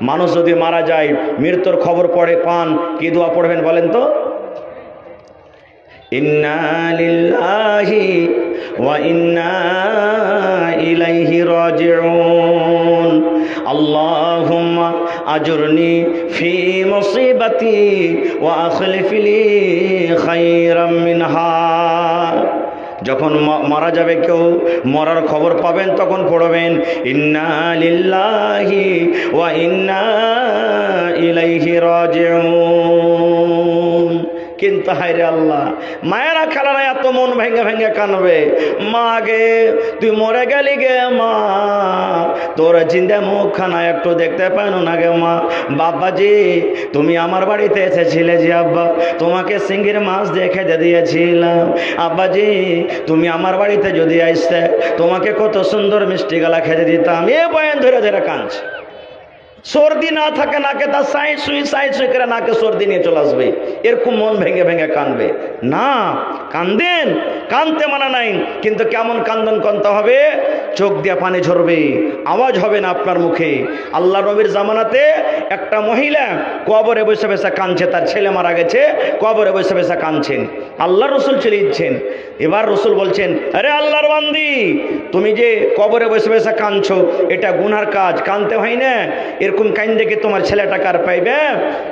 মানুষ যদি মারা যায়, মৃত্যুর খবর পড়ে পান, কি দোয়া পড়বেন বলেন তো? ইন্না লিল্লাহি ওয়া ইন্না মিনহা। যখন মারা যাবে কেউ, মরার খবর পাবেন তখন পড়বেন, ইন্না লিল্লাহি ওয়া ইন্না ইলাইহি রাজিউন। কিন্তু হায়রে আল্লাহ, মায়েরা খেলারা এত মন ভেঙে ভেঙে কানবে। মা গে, তুই মরে গেলি গে মা, তোর চিন্তা মুখখানা একটু দেখতে পানো না গে মা। বাবাজি, তুমি আমার বাড়িতে এসেছিলে যে আব্বা, তোমাকে সিঙ্গির মাছ দিয়ে খেতে দিয়েছিলাম। আব্বাজি, তুমি আমার বাড়িতে যদি আসতে, তোমাকে কত সুন্দর মিষ্টি গলা খেতে দিতাম। এ বয়ান ধরে ধরে কাঁদছে। সর্দি না থাকে, নাকে তার সাই সুই সাই সুই করে নাকে সর্দি নিয়ে চলে আসবে। এরকম মন ভেঙে ভেঙে কানবে। না, কান্দেন, কানতে মানা নাই, কিন্তু কেমন কান্দন কানতে হবে? চোখ দিয়ে পানি ঝরবে, আওয়াজ হবে না আপনার মুখে। আল্লাহ নবীর জামানাতে একটা মহিলা কবরে বসে বসে কাঁদছে, তার ছেলে মারা গেছে, কবরে বসে বসে কাঁদছেন। আল্লাহ রসুল চলে এবার রসুল বলছেন, আরে আল্লাহর বান্দি, তুমি যে কবরে বসে বসে কাঁদছ, এটা গুনার কাজ কানতে হয় না? এরকম কাইন দেখে তোমার ছেলেটা কার পাইবে?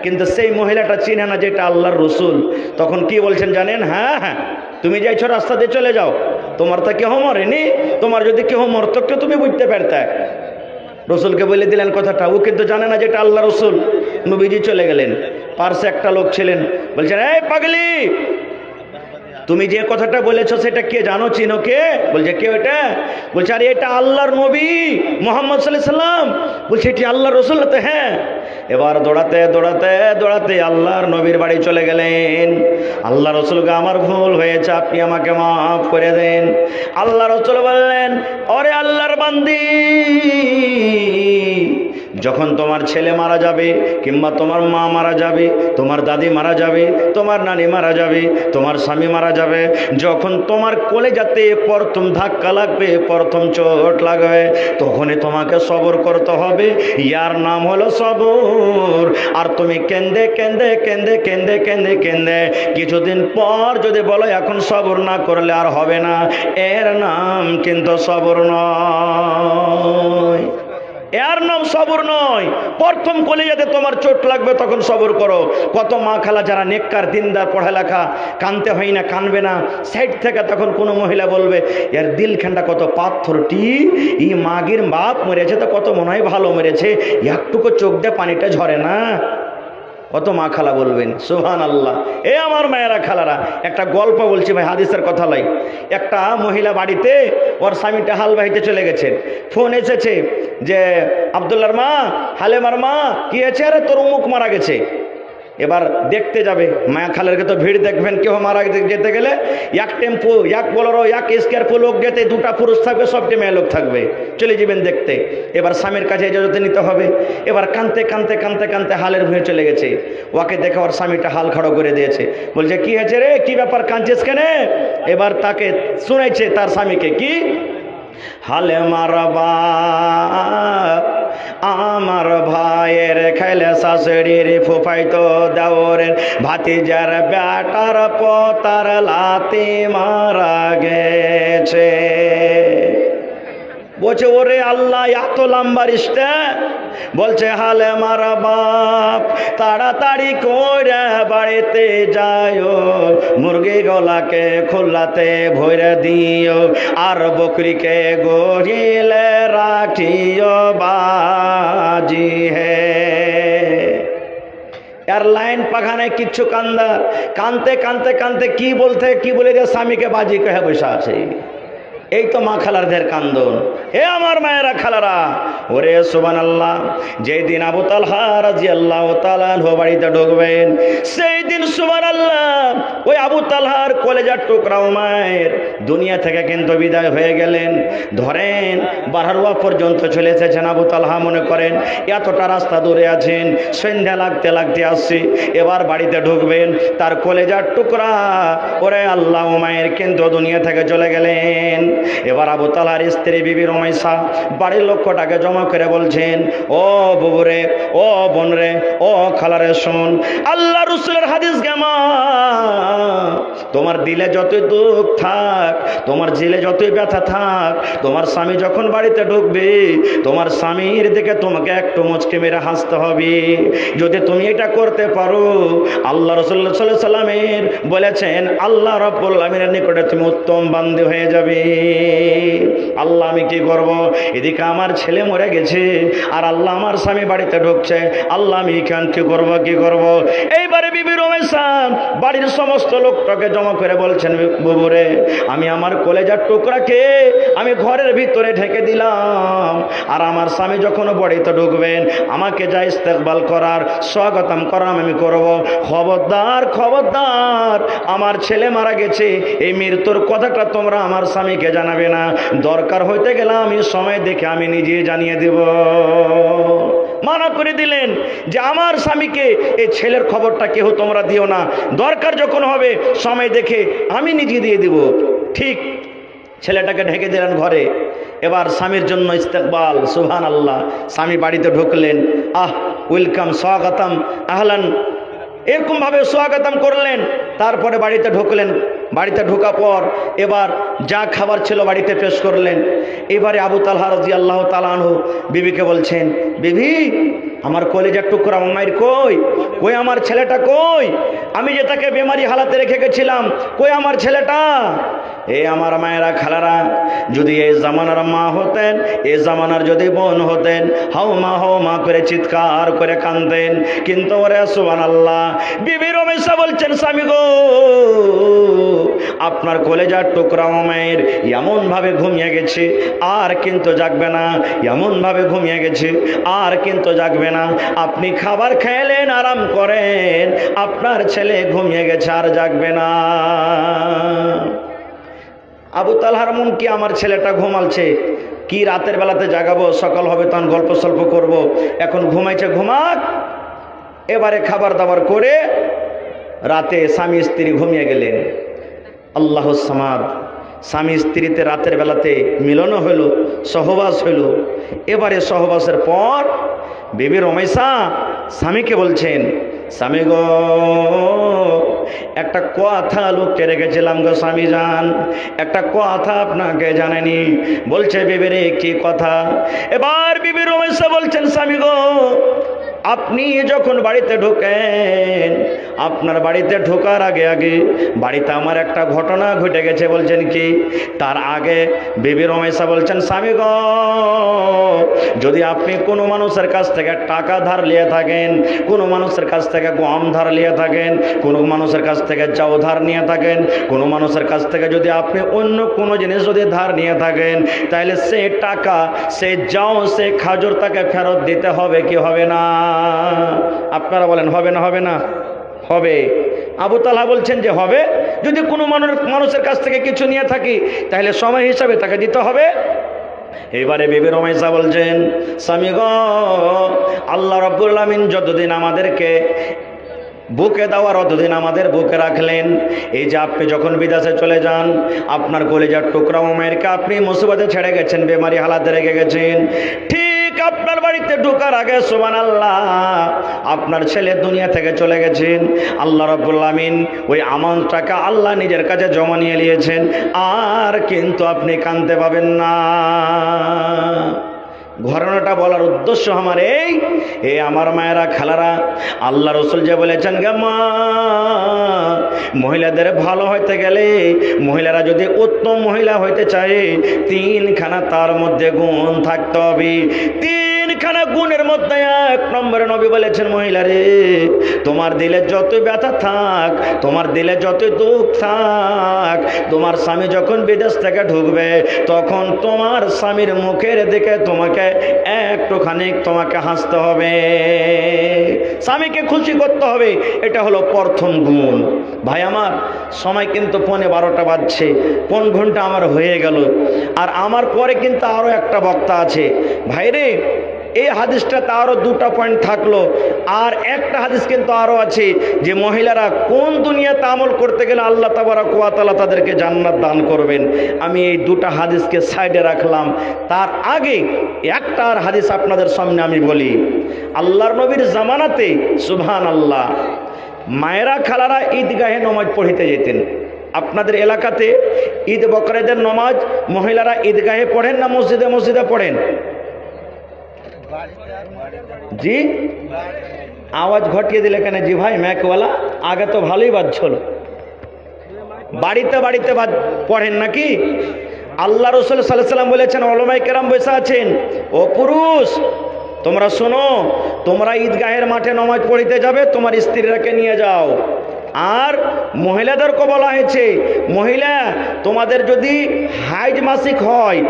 কিন্তু সেই মহিলাটা চিনে না যেটা আল্লাহর রসুল। তখন কি বলছেন জানেন? হ্যাঁ হ্যাঁ তুমি যাইছো রাস্তা দিয়ে চলে যাও। তোমার তো কেহ মরেনি, তোমার যদি কেহ মরত কেউ তুমি বুঝতে পারতে? রসুলকে বলে দিলেন কথাটা, ও কিন্তু জানে না যেটা আল্লাহ রসুল। নবীজি চলে গেলেন। পার্শ্বে একটা লোক ছিলেন, বলছেন, এই পাগলি তুমি যে কথাটা বলেছ সেটা কে জানো, চিনো কে? বলছে, কে ওটা বলছে, আরে, এটা আল্লাহর নবী মোহাম্মদ সাল্লাহ সাল্লাম। বলছে, এটি আল্লাহ রসুল, তো হ্যাঁ। এবার দৌড়াতে দৌড়াতে দৌড়াতে আল্লাহর নবীর বাড়ি চলে গেলেন। আল্লাহ রসুলকে আমার ভুল হয়েছে, আপনি আমাকে মাফ করে দেন। আল্লাহ রসুল বললেন অরে আল্লাহর বান্দি যখন তোমার ছেলে মারা যাবে, কিংবা তোমার মা মারা যাবে, তোমার দাদি মারা যাবে, তোমার নানি মারা যাবে, তোমার স্বামী মারা যাবে, যখন তোমার কোলে যাতে প্রথম ধাক্কা লাগবে, প্রথম চোট লাগবে, তখনই তোমাকে সবর করতে হবে। ইয়ার নাম হলো সবর। আর তুমি কেন্দে কেন্দে কেন্দে কেন্দে কেন্দে কেন্দে কিছুদিন পর যদি বলো এখন সবর না করলে আর হবে না, এর নাম কিন্তু সবর নয়। এর নাম সবর নয়। প্রথম কলেজাতে তোমার চোট লাগবে, তখন সবর করো। কত মা খালা যারা নেককার, দিনদার, পড়ালেখা, কানতে হয় না, কানবে না, সাইড থেকে তখন কোনো মহিলা বলবে, এর দিলখানটা কত পাথরটি ই মাগির বাপ মরেছে তো কত মনে হয় ভালো মরেছে। একটুকু চোখ দিয়ে পানিটা ঝরে না। কত মা খালা বলবেন সোহান আল্লাহ এ আমার মায়েরা খালারা, একটা গল্প বলছি ভাই, হাদিসের কথা লাই একটা মহিলা বাড়িতে ওর স্বামীটা হাল বাহিতে চলে গেছে। ফোন এসেছে যে আবদুল্লার মা, হালেমার মা, কি আছে আরে তোর উমুক মারা গেছে। এবার দেখতে যাবে। মায়া খালেরকে তো ভিড় দেখবেন কেউ মারা যেতে গেলে এক টেম্পো, এক বলরো, এক স্কোয়ারপো লোক যেতে দুটা পুরুষ থাকবে সবটি মেয়ে লোক থাকবে। চলে যাবেন দেখতে। এবার স্বামীর কাছে ইজাজতে নিতে হবে। এবার কানতে কানতে কানতে কানতে হালের ভুঁয়ে চলে গেছে। ওকে দেখে ওর স্বামীটা হাল খাড়ো করে দিয়েছে। বলছে, কি হয়েছে রে? কি ব্যাপার? কাঁদছিস কেনে? এবার তাকে শুনেছে তার স্বামীকে, কি? হালে মারবা আমার ভাইয়ের খেলে শাশুড়ির ফুফাইতো দেওরের ভাতিজার ব্যাটার পতার লাতি মারা গেছে। বলছে, ওরে আল্লাহ, এত লম্বা রিস্তা? বলছে, হালে মারা বাপ, তাড়াতাড়ি করে বাড়িতে যায়ও মুরগি গলাকে খোলাতে ভরে দিও, আর বকরিকে গড়িলে রাখিও বাজি আর লাইন পাখানে কিচ্ছু কান্দা। কানতে কানতে কানতে কি বলতে, কি বলে যে স্বামীকে বাজি কহে বসে আছে। এই তো মা খালারদের কান্দন। হে আমার মায়েরা খালারা, ওরে সুবান আল্লাহ যেই দিন আবু তালহা রাজি আল্লাহ তালাহ বাড়িতে ঢুকবেন সেই দিন সুবান আল্লাহ ওই আবু তালহার কলেজার টুকরাও মায়ের দুনিয়া থেকে কিন্তু বিদায় হয়ে গেলেন। ধরেন বারহারুয়া পর্যন্ত চলে এসেছেন আবু তালহা মনে করেন, এতটা রাস্তা দূরে আছেন, সন্ধ্যা লাগতে লাগতে আসছি, এবার বাড়িতে ঢুকবেন, তার কলেজার টুকরা, ওরে আল্লাহ মায়ের কিন্তু দুনিয়া থেকে চলে গেলেন। এবার আবু তালার স্ত্রী বিবি রমাইসা বাড়ির লক্ষ্যটাকে জমা করে বলছেন, ও বুবুরে, ও বোন রে ও খালারে শোন, আল্লাহ রসুলের হাদিস গেমা তোমার দিলে যতই দুঃখ থাক, তোমার জিলে যতই ব্যথা থাক, তোমার স্বামী যখন বাড়িতে ঢুকবে, তোমার স্বামীর দিকে তোমাকে একটু মুচকে মেরে হাসতে হবে। যদি তুমি এটা করতে পারো, আল্লাহ সাল্লাহ সাল্লামের বলেছেন, আল্লাহ রব্বুল নিকটে তুমি উত্তম বান্দি হয়ে যাবে। আল্লাহ, আমি কি করব? এদিকে আমার ছেলে মরে গেছে, আর আল্লাহ আমার স্বামী বাড়িতে ঢুকছে। আল্লাহ, আমি এখান কি করব কি করব? এইবারে বিবি রমেশা বাড়ির সমস্ত লোকটাকে জমা করে বলছেন বুবুরে, আমি আমার কলেজার টুকরাকে আমি ঘরের ভিতরে ঢেকে দিলাম আর আমার স্বামী যখন বাড়িতে ঢুকবেন, আমাকে যা ইস্তেকবাল করার স্বাগতম করার আমি করব। খবরদার খবরদার, আমার ছেলে মারা গেছে, এই মৃত্যুর কথাটা তোমরা আমার স্বামীকে জানাবে না। দরকার হইতে গেলে আমি সময় দেখে আমি নিজে জানিয়ে দেব। মানা করে দিলেন যে আমার স্বামীকে এই ছেলের খবরটা কেউ তোমরা দিও না। দরকার যখন হবে, সময় দেখে আমি নিজে দিয়ে দিব। ঠিক, ছেলেটাকে ঢেকে দিলেন ঘরে। এবার স্বামীর জন্য ইস্তেকবাল সুহান আল্লাহ স্বামী বাড়িতে ঢুকলেন, আহ, ওয়েলকাম, স্বাগতম, আহলান। এরকমভাবে স্বাগতম করলেন, তারপরে বাড়িতে ঢুকলেন। বাড়িতে ঢোকা পর এবার যা খাবার ছিল বাড়িতে পেশ করলেন। এবারে আবু তালহা রাজি আল্লাহ তালানহু বিবিকে বলছেন, বিবি, আমার কলেজের টুকরা মায়ের কই? কই আমার ছেলেটা কই? আমি যে তাকে বেমারি হালাতে রেখে গেছিলাম, কই আমার ছেলেটা? এ আমার মায়েরা, খালারা, যদি এই জামানার মা হতেন, এ জামানার যদি বোন হতেন, হাও মা হাও মা করে চিৎকার করে কানতেন কিন্তু ওরে সুবান আল্লাহ বিবি রমেশা বলছেন, স্বামী গো, আপনার কলেজার টুকরা মায়ের এমনভাবে ঘুমিয়ে গেছে, আর কিন্তু জাগবে না, এমনভাবে ঘুমিয়ে গেছে, আর কিন্তু জাগবে না। আপনি খাবার খেলেন, আরাম করেন, আপনার ছেলে ঘুমিয়ে গেছে, আর জাগবে না। আবু তালহার মন কি আমার ছেলেটা ঘুমালছে? কি রাতের বেলাতে জাগাবো? সকাল হবে তখন গল্প সল্প করব। এখন ঘুমাইছে, ঘুমাক। এবারে খাবার দাবার করে রাতে স্বামী স্ত্রী ঘুমিয়ে গেলেন। আল্লাহ সামাদ, স্বামী স্ত্রীতে রাতের বেলাতে মিলনও হইল, সহবাস হইল। এবারে সহবাসের পর বিবি রমেশা স্বামীকে বলছেন, স্বামী গো একটা কথা লুকিয়ে রেখেছিলাম গো স্বামী যান একটা কথা আপনাকে জানেনি বলছে বিবিরে কি কথা? এবার বিবি রমেশা বলছেন, স্বামী গো, আপনি যখন বাড়িতে ঢোকেন আপনার বাড়িতে ঢোকার আগে আগে, বাড়িতে আমার একটা ঘটনা ঘটে গেছে, বলছেন কি? তার আগে বিবি রমেশা বলছেন, স্বামী যদি আপনি কোনো মানুষের কাছ থেকে টাকা ধার নিয়ে থাকেন, কোনো মানুষের কাছ থেকে গম ধার নিয়ে থাকেন, কোনো মানুষের কাছ থেকে চাও ধার নিয়ে থাকেন, কোনো মানুষের কাছ থেকে যদি আপনি অন্য কোনো জিনিস যদি ধার নিয়ে থাকেন, তাহলে সে টাকা, সে যাও, সে খাজুর তাকে ফেরত দিতে হবে কি হবে না? আপনারা বলেন, হবে না হবে না। হবে। আবু তালা বলছেন যে হবে। যদি কোনো মানুষ, মানুষের কাছ থেকে কিছু নিয়ে থাকি, তাহলে সময় হিসাবে তাকে দিতে হবে। এবারে বিবি রমেশা বলছেন, স্বামী গ, আল্লাহ রব্বুল যতদিন আমাদেরকে বুকে দেওয়ার, অতদিন আমাদের বুকে রাখলেন। এই যে আপনি যখন বিদেশে চলে যান, আপনার কলেজার টুকরা মেয়েরকে আপনি মুসিবতে ছেড়ে গেছেন, বেমারি হালাতে রেখে গেছেন। ঠিক আপনার বাড়িতে ঢোকার আগে সুমান আল্লাহ আপনার ছেলে দুনিয়া থেকে চলে গেছেন। আল্লাহ রবুল্লামিন ওই আমানটাকে আল্লাহ নিজের কাছে জমা নিয়ে নিয়েছেন। আর কিন্তু আপনি কানতে পাবেন না। ঘটনাটা বলার উদ্দেশ্য আমার এই। এ আমার মায়েরা, খেলারা, আল্লাহ রসুল যে বলেছেন, গে মা, মহিলাদের ভালো হইতে গেলে মহিলারা যদি উত্তম মহিলা হইতে চায়, তিনখানা তার মধ্যে গুণ থাকতে হবে। তিনখানা গুণের মধ্যে এক নম্বরে নবী বলেছেন মহিলারে তোমার দিলে যতই ব্যথা থাক, তোমার দিলে যতই দুঃখ থাক, তোমার স্বামী যখন বিদেশ থেকে ঢুকবে, তখন তোমার স্বামীর মুখের দিকে তোমাকে একটুখানি তোমাকে হাসতে হবে। স্বামীকে খুশি করতে হবে, এটা হলো প্রথম গুণ। ভাই আমার, সময় কিন্তু পনে বারোটা বাজছে কোন ঘণ্টা আমার হয়ে গেল, আর আমার পরে কিন্তু আরও একটা বক্তা আছে। ভাইরে এই হাদিসটাতে আরও দুটা পয়েন্ট থাকল। আর একটা হাদিস কিন্তু আরও আছে যে মহিলারা কোন দুনিয়াতে আমল করতে গেলে আল্লাহ তাবারা কুয়াতালা তাদেরকে জান্নাত দান করবেন? আমি এই দুটা হাদিসকে সাইডে রাখলাম। তার আগে একটা আর হাদিস আপনাদের সামনে আমি বলি। আল্লাহর নবীর জামানাতে সুবহান আল্লাহ মায়েরা খালারা ঈদগাহে নমাজ পড়িতে যেতেন। আপনাদের এলাকাতে ঈদ বকরেদের নমাজ মহিলারা ঈদগাহে পড়েন না মসজিদে মসজিদে পড়েন? জি? আওয়াজ ঘটিয়ে দিলে কেন? জি ভাই, ম্যাকওয়ালা, আগে তো ভালোই বাজছিল। বাড়িতে বাড়িতে পড়েন নাকি? আল্লাহ রসুল সাল্লাম বলেছেন অলমাই কেরাম বসে আছেন। ও পুরুষ, তোমরা শোনো, তোমরা ঈদগাহের মাঠে নমাজ পড়িতে যাবে, তোমার স্ত্রীরাকে নিয়ে যাও। আর মহিলাদেরকে বলা হয়েছে। মহিলা, তোমাদের যদি হাইজ মাসিক হয়,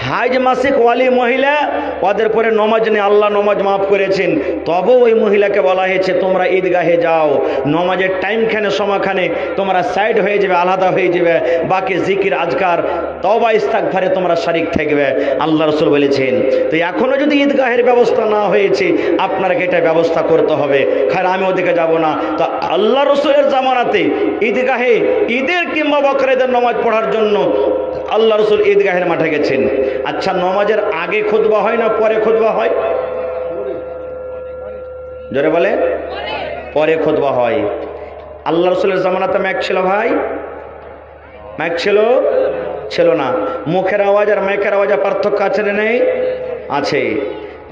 হাইজ মাসিক ওয়ালি মহিলা, ওদের পরে নমাজ নেই, আল্লাহ নমাজ মাফ করেছেন। তবেও ওই মহিলাকে বলা হয়েছে, তোমরা ঈদগাহে যাও। নমাজের টাইমখানে, সময়খানে তোমরা সাইড হয়ে যাবে, আলাদা হয়ে যাবে। বাকি জিকির, আজকার তবা ইস্তাক ভারে তোমরা শারিক থাকবে। আল্লাহ রসুল বলেছেন। তো এখনও যদি ঈদগাহের ব্যবস্থা না হয়েছে আপনাকে এটা ব্যবস্থা করতে হবে? খায় আমি ওদিকে যাব না। তো আল্লাহ রসুলের জামানাতে, ঈদগাহে, ঈদের কিংবা বকরেদের নমাজ পড়ার জন্য আল্লাহ রসুল ঈদগাহের মাঠে গেছেন। আচ্ছা নমাজের আগে খুতবা হয় না পরে খুতবা হয়? জোরে বলে? পরে খুতবা হয়। আল্লাহ রসুলের জামানাতে ম্যাক ছিল ভাই? ম্যাক ছিল? ছিল না। মুখের আওয়াজ আর ম্যাকের আওয়াজে পার্থক্য আছে নেই? আছে।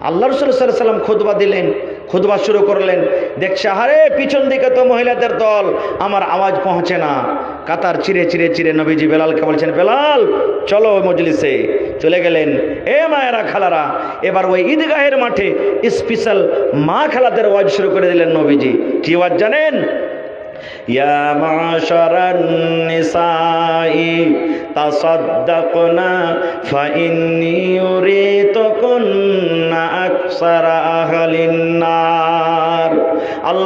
আল্লাহ রসুল সাল্লাম খুদবা দিলেন। খুদবা শুরু করলেন দেখছে আরে পিছন দিকে তো মহিলাদের দল আমার আওয়াজ পৌঁছে না কাতার চিরে চিরে চিরে নবীজি বেলালকে বলছেন বেলাল চলো ওই মজলিসে চলে গেলেন এ মায়েরা খালারা এবার ওই ঈদগাহের মাঠে স্পেশাল মা খালাদের ওয়াজ শুরু করে দিলেন নবীজি কি ওয়াজ জানেন يا معشر النساء تصدقنا فإني يريتكن أكثر أهل النار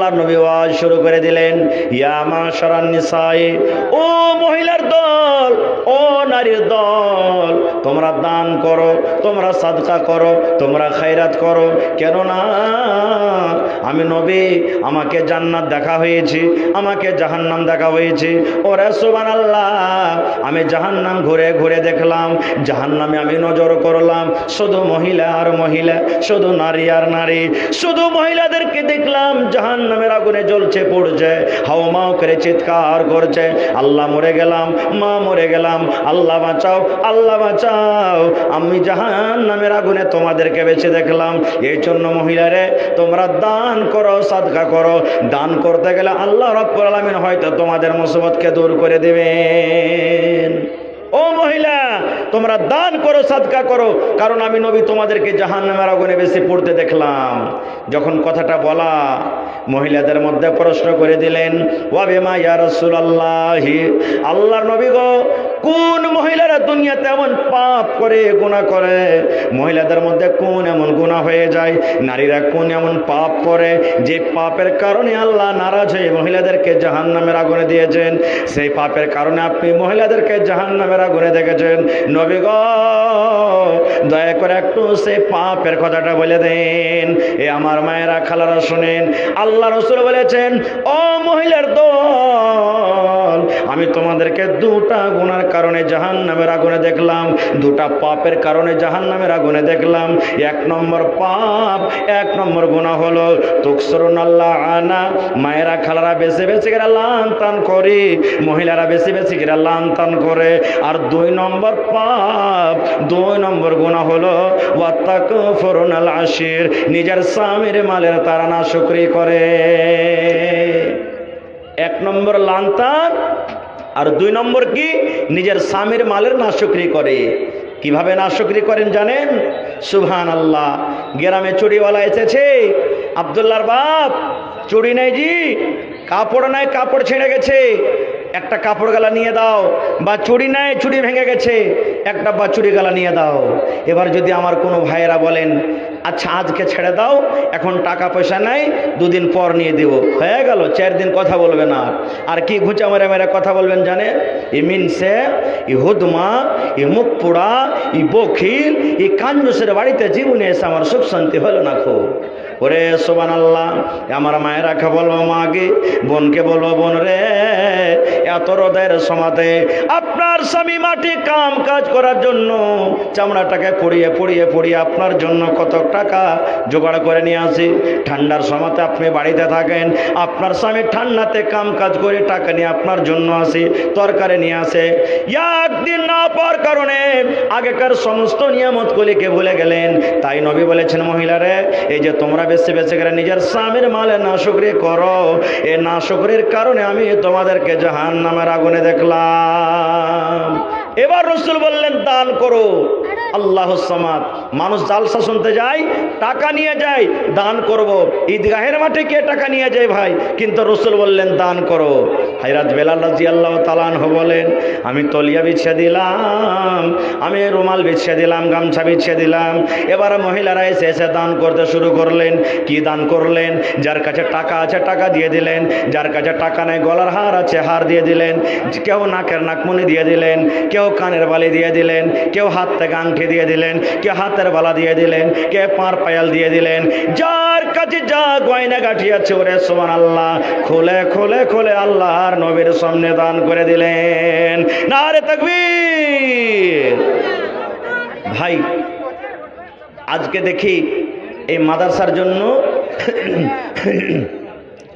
আল্লাহ নবী ওয়াজ শুরু করে দিলেন ইয়া মাশারান নিসাই ও মহিলার দল ও নারীর দল, তোমরা দান করো, তোমরা সাদকা করো, তোমরা খায়রাত করো। কেননা আমি নবী, আমাকে জান্নাত দেখা হয়েছে, আমাকে জাহান্নাম দেখা হয়েছে। ওরে সুবান আল্লাহ আমি জাহান্নাম ঘুরে ঘুরে দেখলাম, জাহান্নামে আমি নজর করলাম, শুধু মহিলা আর মহিলা, শুধু নারী আর নারী। শুধু মহিলাদেরকে দেখলাম, জাহান্নামের আগুনে জ্বলছে, পড়ছে হাও মাও করে চিৎকার করছে। আল্লাহ মরে গেলাম, মা মরে গেলাম আল্লাহ বাঁচাও আল্লাহ বাঁচাও। আমি জাহান নামের আগুনে তোমাদেরকে বেছে দেখলাম। এই জন্য মহিলারে, তোমরা দান করো, সাদকা করো। দান করতে গেলে আল্লাহ রব্বুল আলামিন হয়তো তোমাদের মুসিবতকে দূর করে দেবেন। ও মহিলা, তোমরা দান করো, সাদকা করো। কারণ আমি নবী তোমাদেরকে জাহান নামের আগুনে বেশি পড়তে দেখলাম। যখন কথাটা বলা, মহিলাদের মধ্যে প্রশ্ন করে দিলেন ওয়াবে মা ইয়া রাসূলুল্লাহি? আল্লাহর নবী গো কোন মহিলারা দুনিয়াতে এমন পাপ করে গুণা করে? মহিলাদের মধ্যে কোন এমন গুনাহ হয়ে যায়? নারীরা কোন এমন পাপ করে, যে পাপের কারণে আল্লাহ নারাজ হয়ে মহিলাদেরকে জাহান নামের আগুনে দিয়েছেন? সেই পাপের কারণে আপনি মহিলাদেরকে জাহান নামের আগুনে দেখেছেন। নবী গো, দয়া করে একটু সেই পাপের কথাটা বলে দেন। এ আমার মায়েরা খালারা শুনেন। আল্লাহ রসুল বলেছেন, ও মহিলার দল আমি তোমাদেরকে দুটা গুণার কারণে জাহান নামের আগুনে দেখলাম, দুটা পাপের কারণে জাহান নামের আগুনে দেখলাম। এক নম্বর পাপ, এক নম্বর গুণা হলো তুকসরুন আল্লাহ আনা, মায়েরা খালারা বেশি বেশি করে লান করে, মহিলারা বেশি বেশি করে লান করে। আর দুই নম্বর পাপ, দুই নম্বর গুণা হলো ওয়াত্তাক ফরুন আল আশির, নিজের স্বামীর মালের তারা না শুক্রি করে। এক নম্বর লান্তান আর দুই নম্বর কি? নিজের স্বামীর মালের নাশুকরি করে। কীভাবে নাশুকরি করেন জানেন? সুবহান আল্লাহ গ্রামে চুরিওয়ালা এসেছে। আবদুল্লার বাপ চুরি নেই জি, কাপড় নাই, কাপড় ছেড়ে গেছে। একটা কাপড় গালা নিয়ে দাও। বা চুড়ি নাই চুরি ভেঙে গেছে। একটা বা চুড়ি গালা নিয়ে দাও। এবার যদি আমার কোনো ভাইয়েরা বলেন আচ্ছা আজকে ছেড়ে দাও, এখন টাকা পয়সা নাই, দুদিন পর নিয়ে দেব। হয়ে গেল, চার দিন কথা বলবে না আর। কি ঘুচা মেরে মেরে কথা বলবেন জানে? ই মিনসে, ই হুদমা, ই মুখপুড়া ই বখিল, ই কাঞ্জুসের বাড়িতে জীবনে এসে আমার সুখ শান্তি হলো না খুব। ওরে সোবান আল্লাহ আমার মায়েরাকে বলব মাকে বোনকে বলব বোন রে এত রোদের সমাতে আপনার স্বামী মাটি কাম কাজ করার জন্য চামড়াটাকে পড়িয়ে পড়িয়ে পড়িয়ে আপনার জন্য কত টাকা জোগাড় করে নিয়ে আসি। ঠান্ডার সময়তে আপনি বাড়িতে থাকেন, আপনার স্বামী ঠান্ডাতে কাম কাজ করে টাকা নিয়ে আপনার জন্য আসি, তরকারি নিয়ে আসে। একদিন না পাওয়ার কারণে আগেকার সমস্ত নিয়ামতগুলিকে ভুলে গেলেন। তাই নবী বলেছেন মহিলারে, এই যে তোমরা বেশি বেছে করে নিজের স্বামীর মালে না শুক্রি করো। এ না শুক্রির কারণে আমি তোমাদেরকে জাহান নামের আগুনে দেখলাম। এবার রসুল বললেন, দান করো। আল্লাহ সামাদ। মানুষ জালসা শুনতে যায়, টাকা নিয়ে যায়, দান করব। ঈদগাহের মাঠে কে টাকা নিয়ে যায় ভাই? কিন্তু রসুল বললেন, দান করো। হাইরাত বেলাল রাজি আল্লাহ তালানহ বলেন, আমি তলিয়া বিছিয়ে দিলাম, আমি রুমাল বিছিয়ে দিলাম, গামছা বিছিয়ে দিলাম। এবার মহিলারা এসে এসে দান করতে শুরু করলেন। কি দান করলেন? যার কাছে টাকা আছে, টাকা দিয়ে দিলেন। যার কাছে টাকা নেই, গলার হার আছে, হার দিয়ে দিলেন। কেউ নাকের নাকমনি দিয়ে দিলেন, কেউ কানের বালি দিয়ে দিলেন, কেউ হাত থেকে আংটি দিয়ে দিলেন কেউ হাতের বালা দিয়ে দিলেন, কে পার পায়াল দিয়ে দিলেন, যার কাছে যা গয়না গাঠি আছে ওরে সোমান আল্লাহ খুলে খুলে খুলে আল্লাহর নবীর সামনে দান করে দিলেন। না রে তকবীর। ভাই, আজকে দেখি এই মাদ্রাসার জন্য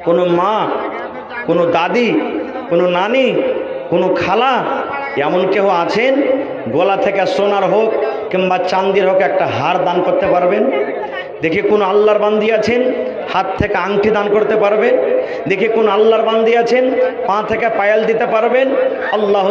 কোনো মা, কোনো দাদি, কোনো নানি, কোনো খালা, এমন কেউ আছেন? গলা থেকে সোনার হোক কিংবা চান্দির হোক একটা হার দান করতে পারবেন। দেখি কোন আল্লাহর বান্দি আছেন, হাত থেকে আংটি দান করতে পারবেন। দেখি কোন আল্লাহর বান্দি আছেন, পা থেকে পায়াল দিতে পারবেন। আল্লাহ